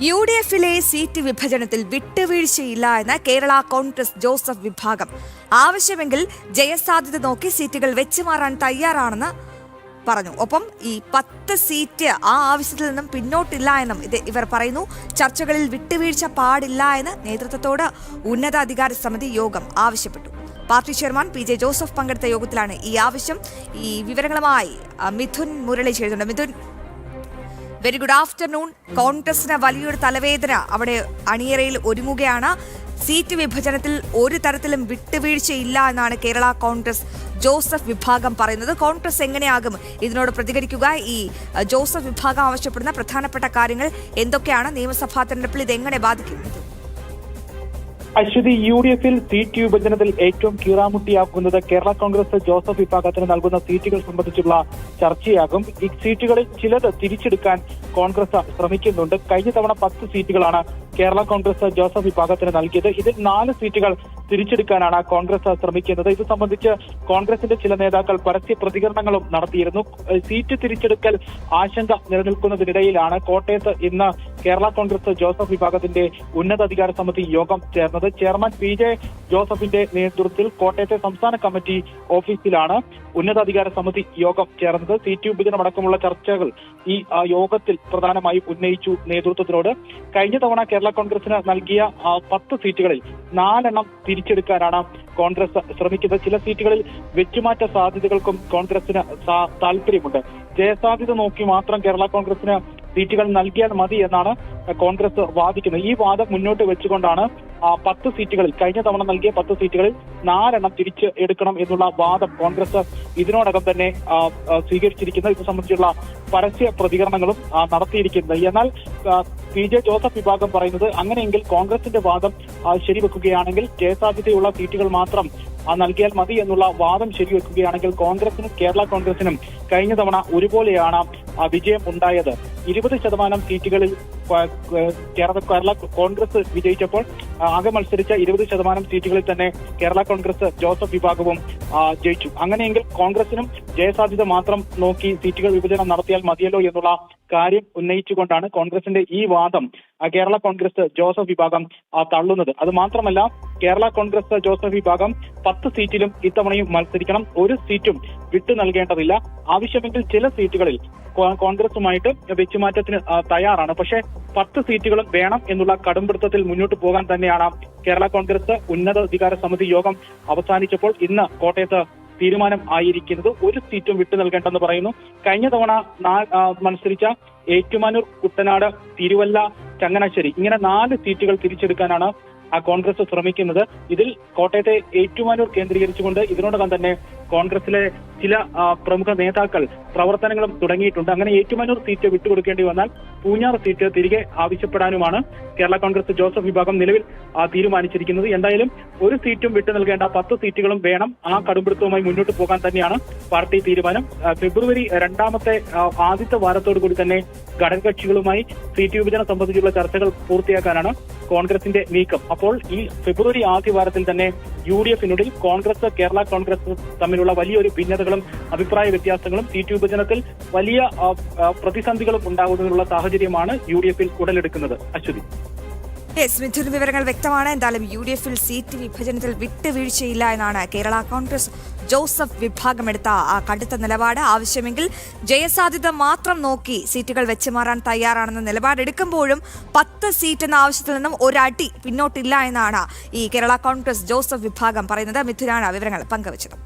U D എഫിലെ seat വിഭജനത്തിൽ വിട്ടുവീഴ്ചയില്ല എന്ന് കേരള കോൺഗ്രസ് ജോസഫ് വിഭാഗം. ആവശ്യമെങ്കിൽ ജയസാധ്യത നോക്കി സീറ്റുകൾ വെച്ചുമാറാൻ തയ്യാറാണെന്ന് പറഞ്ഞു. ഒപ്പം ഈ പത്ത് സീറ്റ് ആ ആവശ്യത്തിൽ നിന്നും പിന്നോട്ടില്ല എന്നും ഇത് ഇവർ പറയുന്നു. ചർച്ചകളിൽ വിട്ടുവീഴ്ച പാടില്ല എന്ന് നേതൃത്വത്തോട് ഉന്നതാധികാര സമിതി യോഗം ആവശ്യപ്പെട്ടു. Party chairman P J Joseph പങ്കെടുത്ത യോഗത്തിലാണ് ഈ ആവശ്യം. ഈ വിവരങ്ങളുമായി മിഥുൻ മുരളി ചേരുന്നുണ്ട്. മിഥുൻ വെരി ഗുഡ് ആഫ്റ്റർനൂൺ കോൺഗ്രസിന് വലിയൊരു തലവേദന അവിടെ അണിയറയിൽ ഒരുങ്ങുകയാണ്. സീറ്റ് വിഭജനത്തിൽ ഒരു തരത്തിലും വിട്ടുവീഴ്ചയില്ല എന്നാണ് കേരള കോൺഗ്രസ് ജോസഫ് വിഭാഗം പറയുന്നത്. കോൺഗ്രസ് എങ്ങനെയാകും? ഇതിനോട് പ്രതികരിക്കുക. ഈ ജോസഫ് വിഭാഗം ആവശ്യപ്പെടുന്ന പ്രധാനപ്പെട്ട കാര്യങ്ങൾ എന്തൊക്കെയാണ്? നിയമസഭാ തെരഞ്ഞെടുപ്പിൽ ഇത് എങ്ങനെ ബാധിക്കുന്നത് അശ്വതി യു ഡി എഫിൽ സീറ്റ് വിഭജനത്തിൽ ഏറ്റവും കീറാമുട്ടിയാക്കുന്നത് കേരള കോൺഗ്രസ് ജോസഫ് വിഭാഗത്തിന് നൽകുന്ന സീറ്റുകൾ സംബന്ധിച്ചുള്ള ചർച്ചയാകും. ഈ സീറ്റുകളിൽ ചിലത് തിരിച്ചെടുക്കാൻ കോൺഗ്രസ് ശ്രമിക്കുന്നുണ്ട്. കഴിഞ്ഞ തവണ പത്ത് സീറ്റുകളാണ് കേരള കോൺഗ്രസ് ജോസഫ് വിഭാഗത്തിന് നൽകിയത്. ഇതിൽ നാല് സീറ്റുകൾ തിരിച്ചെടുക്കാനാണ് കോൺഗ്രസ് ശ്രമിക്കുന്നത്. ഇത് സംബന്ധിച്ച് കോൺഗ്രസിന്റെ ചില നേതാക്കൾ പരസ്യ പ്രതികരണങ്ങളും നടത്തിയിരുന്നു. സീറ്റ് തിരിച്ചെടുക്കൽ ആശങ്ക നിലനിൽക്കുന്നതിനിടയിലാണ് കോട്ടയത്ത് ഇന്ന് കേരള കോൺഗ്രസ് ജോസഫ് വിഭാഗത്തിന്റെ ഉന്നതാധികാര സമിതി യോഗം ചേർന്നത്. ചെയർമാൻ പി ജെ ജോസഫിന്റെ നേതൃത്വത്തിൽ കോട്ടയത്തെ സംസ്ഥാന കമ്മിറ്റി ഓഫീസിലാണ് ഉന്നതാധികാര സമിതി യോഗം ചേർന്നത്. സീറ്റ് വിഭജനമടക്കമുള്ള ചർച്ചകൾ ഈ യോഗത്തിൽ പ്രധാനമായും ഉന്നയിച്ചു നേതൃത്വത്തിനോട്. കഴിഞ്ഞ തവണ കേരള കോൺഗ്രസിന് നൽകിയ പത്ത് സീറ്റുകളിൽ നാലെണ്ണം തിരിച്ചെടുക്കാനാണ് കോൺഗ്രസ് ശ്രമിക്കുന്നത്. ചില സീറ്റുകളിൽ വെച്ചുമാറ്റ സാധ്യതകൾക്കും കോൺഗ്രസിന് താല്പര്യമുണ്ട് ജയസാധ്യത നോക്കി മാത്രം കേരള കോൺഗ്രസിന് സീറ്റുകൾ നൽകിയാൽ മതി എന്നാണ് കോൺഗ്രസ് വാദിക്കുന്നത്. ഈ വാദം മുന്നോട്ട് വെച്ചുകൊണ്ടാണ് പത്ത് സീറ്റുകളിൽ കഴിഞ്ഞ തവണ നൽകിയ പത്ത് സീറ്റുകളിൽ നാലെണ്ണം തിരിച്ച് എടുക്കണം എന്നുള്ള വാദം കോൺഗ്രസ് ഇതിനോടകം തന്നെ സ്വീകരിച്ചിരിക്കുന്നത് ഇത് സംബന്ധിച്ചുള്ള പരസ്യ പ്രതികരണങ്ങളും നടത്തിയിരിക്കുന്നത് എന്നാൽ പി ജെ ജോസഫ് വിഭാഗം പറയുന്നത് അങ്ങനെയെങ്കിൽ കോൺഗ്രസിന്റെ വാദം ശരിവെക്കുകയാണെങ്കിൽ സാധ്യതയുള്ള സീറ്റുകൾ മാത്രം നൽകിയാൽ മതി എന്നുള്ള വാദം ശരിവെക്കുകയാണെങ്കിൽ കോൺഗ്രസിനും കേരള കോൺഗ്രസിനും കഴിഞ്ഞ തവണ ഒരുപോലെയാണ് വിജയം ഉണ്ടായത്. ഇരുപത് ശതമാനം സീറ്റുകളിൽ കേരള കോൺഗ്രസ് വിജയിച്ചപ്പോൾ ആകെ മത്സരിച്ച ഇരുപത് ശതമാനം സീറ്റുകളിൽ തന്നെ കേരള കോൺഗ്രസ് ജോസഫ് വിഭാഗവും ജയിച്ചു. അങ്ങനെയെങ്കിൽ കോൺഗ്രസിനും ജയസാധ്യത മാത്രം നോക്കി സീറ്റുകൾ വിഭജനം നടത്തിയാൽ മതിയല്ലോ എന്നുള്ള കാര്യം ഉന്നയിച്ചുകൊണ്ടാണ് കോൺഗ്രസിന്റെ ഈ വാദം കേരള കോൺഗ്രസ് ജോസഫ് വിഭാഗം തള്ളുന്നത്. അത് മാത്രമല്ല കേരള കോൺഗ്രസ് ജോസഫ് വിഭാഗം പത്ത് സീറ്റിലും ഇത്തവണയും മത്സരിക്കണം. ഒരു സീറ്റും വിട്ടു നൽകേണ്ടതില്ല. ആവശ്യമെങ്കിൽ ചില സീറ്റുകളിൽ കോൺഗ്രസുമായിട്ട് വെച്ചുമാറ്റത്തിന് തയ്യാറാണ്. പക്ഷേ പത്ത് സീറ്റുകളും വേണം എന്നുള്ള കടുംപിടുത്തത്തിൽ മുന്നോട്ട് പോകാൻ തന്നെയാണ് കേരള കോൺഗ്രസ് ഉന്നത അധികാര സമിതി യോഗം അവസാനിച്ചപ്പോൾ ഇന്ന് കോട്ടയത്ത് തീരുമാനം ആയിരിക്കുന്നത് ഒരു സീറ്റും വിട്ടു നൽകേണ്ടെന്ന് പറയുന്നു. കഴിഞ്ഞ തവണ മത്സരിച്ച ഏറ്റുമാനൂർ കുട്ടനാട് തിരുവല്ല ചങ്ങനാശ്ശേരി ഇങ്ങനെ നാല് സീറ്റുകൾ തിരിച്ചെടുക്കാനാണ് ആ കോൺഗ്രസ് ശ്രമിക്കുന്നത്. ഇതിൽ കോട്ടയത്തെ ഏറ്റുമാനൂർ കേന്ദ്രീകരിച്ചുകൊണ്ട് ഇതിനോടകം തന്നെ കോൺഗ്രസിലെ ചില പ്രമുഖ നേതാക്കൾ പ്രവർത്തനങ്ങളും തുടങ്ങിയിട്ടുണ്ട്. അങ്ങനെ ഏറ്റുമാനൂർ സീറ്റ് വിട്ടുകൊടുക്കേണ്ടി വന്നാൽ പൂഞ്ഞാർ സീറ്റ് തിരികെ ആവശ്യപ്പെടാനുമാണ് കേരള കോൺഗ്രസ് ജോസഫ് വിഭാഗം നിലവിൽ തീരുമാനിച്ചിരിക്കുന്നത്. എന്തായാലും ഒരു സീറ്റും വിട്ടു നൽകേണ്ട പത്ത് സീറ്റുകളും വേണം. ആ കടുംപിടുത്തവുമായി മുന്നോട്ട് പോകാൻ തന്നെയാണ് പാർട്ടി തീരുമാനം. ഫെബ്രുവരി രണ്ടാമത്തെ ആദ്യത്തെ വാരത്തോടു കൂടി തന്നെ ഘടകകക്ഷികളുമായി സീറ്റ് വിഭജനം സംബന്ധിച്ചുള്ള ചർച്ചകൾ പൂർത്തിയാക്കാനാണ് കോൺഗ്രസിന്റെ നീക്കം. അപ്പോൾ ഈ ഫെബ്രുവരി ആദ്യ വാരത്തിൽ തന്നെ യു ഡി എഫിനുള്ളിൽ കോൺഗ്രസ് കേരള കോൺഗ്രസ് തമ്മിലുള്ള വലിയൊരു ഭിന്നതകളും അഭിപ്രായ വ്യത്യാസങ്ങളും സീറ്റ് വിഭജനത്തിൽ വലിയ പ്രതിസന്ധികളും ഉണ്ടാകുന്നതിനുള്ള സാഹചര്യമാണ് യു ഡി എഫിൽ ഉടലെടുക്കുന്നത് അശ്വതി മിഥുൻ വിവരങ്ങൾ വ്യക്തമാണ്. എന്തായാലും യു ഡി എഫിൽ സീറ്റ് വിഭജനത്തിൽ വിട്ടുവീഴ്ചയില്ല എന്നാണ് കേരള കോൺഗ്രസ് ജോസഫ് വിഭാഗമെടുത്ത ആ കടുത്ത നിലപാട്. ആവശ്യമെങ്കിൽ ജയസാധ്യത മാത്രം നോക്കി സീറ്റുകൾ വെച്ചുമാറാൻ തയ്യാറാണെന്ന നിലപാടെടുക്കുമ്പോഴും പത്ത് സീറ്റ് എന്ന ആവശ്യത്തിൽ നിന്നും ഒരടി പിന്നോട്ടില്ല എന്നാണ് ഈ കേരള കോൺഗ്രസ് ജോസഫ് വിഭാഗം പറയുന്നത്. മിഥുനാണ് വിവരങ്ങൾ പങ്കുവച്ചത്.